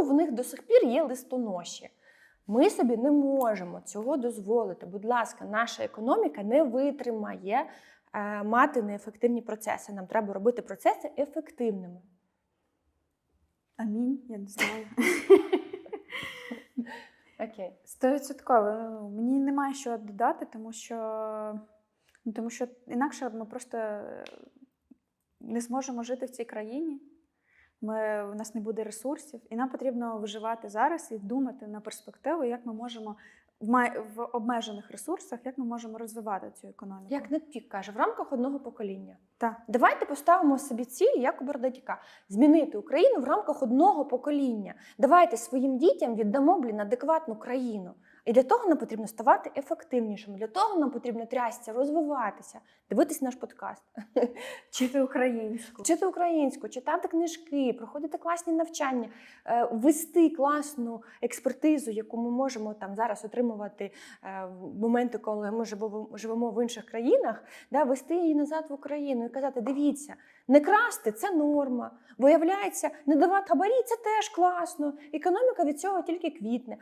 чому в них до сих пір є листоноші? Ми собі не можемо цього дозволити. Будь ласка, наша економіка не витримає е, мати неефективні процеси. Нам треба робити процеси ефективними. Амінь, я не знаю. Окей. Стовідсотково. Ну, Мені немає що додати, тому що, ну, тому що інакше ми просто е, не зможемо жити в цій країні. Ми, у нас не буде ресурсів, і нам потрібно виживати зараз і думати на перспективу, як ми можемо в, май- в обмежених ресурсах, як ми можемо розвивати цю економіку. Як Нетпік каже, в рамках одного покоління. Так. Давайте поставимо собі ціль, як у Бердатіка, змінити Україну в рамках одного покоління. Давайте своїм дітям віддамо блін адекватну країну. І для того нам потрібно ставати ефективнішими. Для того нам потрібно трясся, розвиватися, дивитися наш подкаст, Вчити українську. вчити українську, читати книжки, проходити класні навчання, е, вести класну експертизу, яку ми можемо там зараз отримувати е, в моменти, коли ми живемо, живемо в інших країнах, да, вести її назад в Україну і казати: дивіться, не красти це норма. Виявляється, не давати хабарі це теж класно. Економіка від цього тільки квітне.